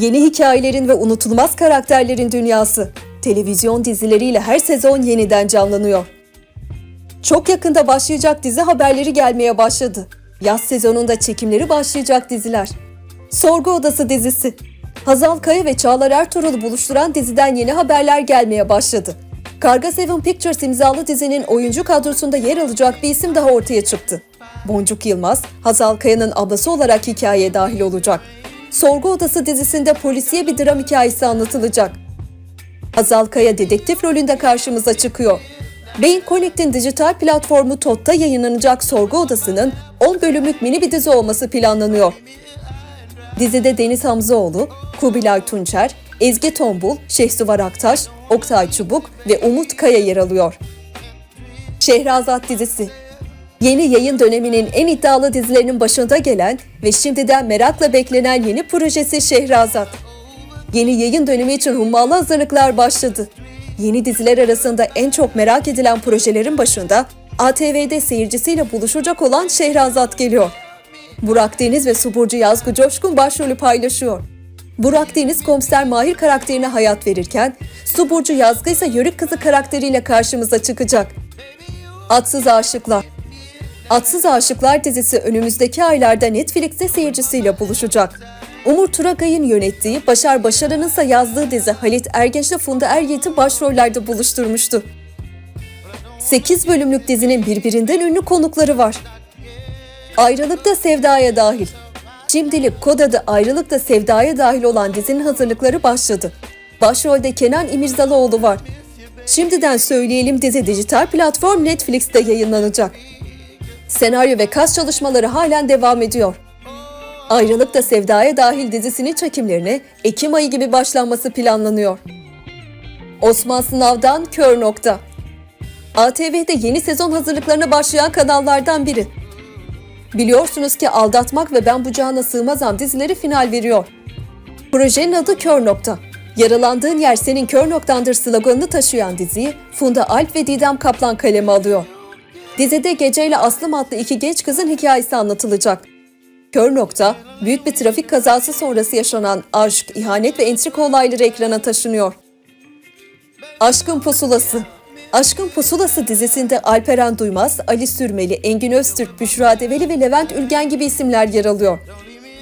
Yeni hikayelerin ve unutulmaz karakterlerin dünyası. Televizyon dizileriyle her sezon yeniden canlanıyor. Çok yakında başlayacak dizi haberleri gelmeye başladı. Yaz sezonunda çekimleri başlayacak diziler. Sorgu Odası dizisi. Hazal Kaya ve Çağlar Ertuğrul'u buluşturan diziden yeni haberler gelmeye başladı. Karga Seven Pictures imzalı dizinin oyuncu kadrosunda yer alacak bir isim daha ortaya çıktı. Boncuk Yılmaz, Hazal Kaya'nın ablası olarak hikayeye dahil olacak. Sorgu Odası dizisinde polisiye bir dram hikayesi anlatılacak. Hazal Kaya dedektif rolünde karşımıza çıkıyor. Beyin Connect'in dijital platformu TOT'ta yayınlanacak Sorgu Odası'nın 10 bölümlük mini bir dizi olması planlanıyor. Dizide Deniz Hamzaoğlu, Kubilay Tunçer, Ezgi Tombul, Şehsuvar Aktaş, Oktay Çubuk ve Umut Kaya yer alıyor. Şehrazat dizisi Yeni yayın döneminin en iddialı dizilerinin başında gelen ve şimdiden merakla beklenen yeni projesi Şehrazat. Yeni yayın dönemi için hummalı hazırlıklar başladı. Yeni diziler arasında en çok merak edilen projelerin başında ATV'de seyircisiyle buluşacak olan Şehrazat geliyor. Burak Deniz ve Suburcu Yazgı Coşkun başrolü paylaşıyor. Burak Deniz komiser Mahir karakterine hayat verirken, Suburcu Yazgı ise Yörük Kızı karakteriyle karşımıza çıkacak. Atsız Aşıklar Atsız Aşıklar dizisi önümüzdeki aylarda Netflix'te seyircisiyle buluşacak. Umur Turagay'ın yönettiği, Başar Başaran'ın ise yazdığı dizi Halit Ergenç'le Funda Er başrollerde buluşturmuştu. 8 bölümlük dizinin birbirinden ünlü konukları var. Ayrılıkta Sevda'ya dahil. Şimdilik kod adı Ayrılıkta Sevda'ya dahil olan dizinin hazırlıkları başladı. Başrolde Kenan İmirzalıoğlu var. Şimdiden söyleyelim dizi dijital platform Netflix'te yayınlanacak. Senaryo ve kas çalışmaları halen devam ediyor. Ayrılıkta Sevda'ya dahil dizisinin çekimlerine Ekim ayı gibi başlanması planlanıyor. Osman Sınav'dan Kör Nokta ATV'de yeni sezon hazırlıklarına başlayan kanallardan biri. Biliyorsunuz ki Aldatmak ve Ben Bu Cana Sığmazam dizileri final veriyor. Projenin adı Kör Nokta. Yaralandığın yer senin kör noktandır sloganını taşıyan diziyi Funda Alp ve Didem Kaplan kaleme alıyor. Dizide Gece ile Aslım adlı iki genç kızın hikayesi anlatılacak. Kör nokta, büyük bir trafik kazası sonrası yaşanan aşk, ihanet ve entrika olayları ekrana taşınıyor. Aşkın Pusulası Aşkın Pusulası dizisinde Alperen Duymaz, Ali Sürmeli, Engin Öztürk, Büşra Develi ve Levent Ülgen gibi isimler yer alıyor.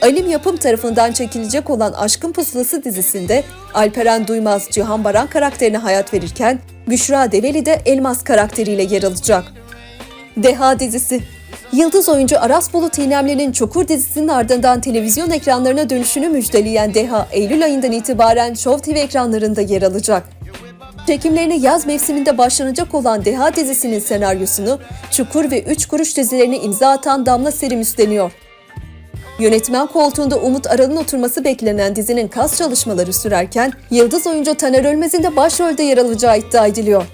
Alim Yapım tarafından çekilecek olan Aşkın Pusulası dizisinde Alperen Duymaz, Cihan Baran karakterine hayat verirken Büşra Develi de Elmas karakteriyle yer alacak. Deha dizisi Yıldız oyuncu Aras Bulut İynemli'nin Çukur dizisinin ardından televizyon ekranlarına dönüşünü müjdeleyen Deha, Eylül ayından itibaren Show TV ekranlarında yer alacak. Çekimlerine yaz mevsiminde başlanacak olan Deha dizisinin senaryosunu Çukur ve Üç Kuruş dizilerine imza atan Damla Serim üstleniyor. Yönetmen koltuğunda Umut Aral'ın oturması beklenen dizinin kas çalışmaları sürerken Yıldız oyuncu Taner Ölmez'in de başrolde yer alacağı iddia ediliyor.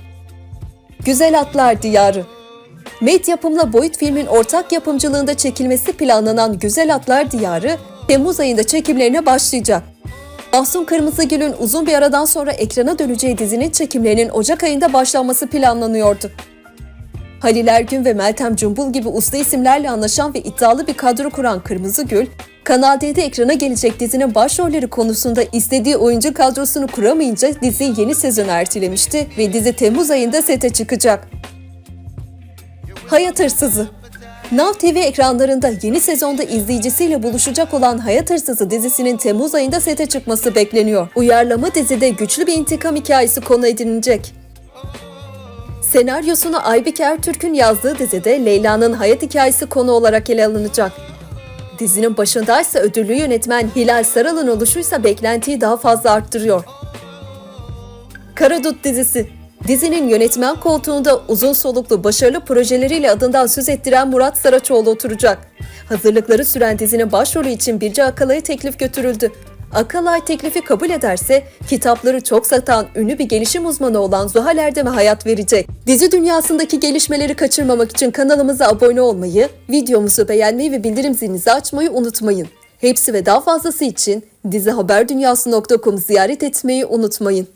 Güzel Atlar Diyarı Med yapımla Boyut filmin ortak yapımcılığında çekilmesi planlanan Güzel Atlar Diyarı, Temmuz ayında çekimlerine başlayacak. Mahsun Kırmızıgül'ün uzun bir aradan sonra ekrana döneceği dizinin çekimlerinin Ocak ayında başlanması planlanıyordu. Halil Ergün ve Meltem Cumbul gibi usta isimlerle anlaşan ve iddialı bir kadro kuran Kırmızıgül, Kanal D'de ekrana gelecek dizinin başrolleri konusunda istediği oyuncu kadrosunu kuramayınca diziyi yeni sezona ertelemişti ve dizi Temmuz ayında sete çıkacak. Hayat Hırsızı Nav TV ekranlarında yeni sezonda izleyicisiyle buluşacak olan Hayat Hırsızı dizisinin Temmuz ayında sete çıkması bekleniyor. Uyarlama dizide güçlü bir intikam hikayesi konu edinilecek. Senaryosunu Aybike Ertürk'ün yazdığı dizide Leyla'nın hayat hikayesi konu olarak ele alınacak. Dizinin başındaysa ödüllü yönetmen Hilal Saral'ın oluşuysa beklentiyi daha fazla arttırıyor. Karadut dizisi Dizinin yönetmen koltuğunda uzun soluklu başarılı projeleriyle adından söz ettiren Murat Saraçoğlu oturacak. Hazırlıkları süren dizinin başrolü için Birce Akalay'a teklif götürüldü. Akalay teklifi kabul ederse kitapları çok satan ünlü bir gelişim uzmanı olan Zuhal Erdem'e hayat verecek. Dizi dünyasındaki gelişmeleri kaçırmamak için kanalımıza abone olmayı, videomuzu beğenmeyi ve bildirim zilinizi açmayı unutmayın. Hepsi ve daha fazlası için dizihaberdunyası.com'u ziyaret etmeyi unutmayın.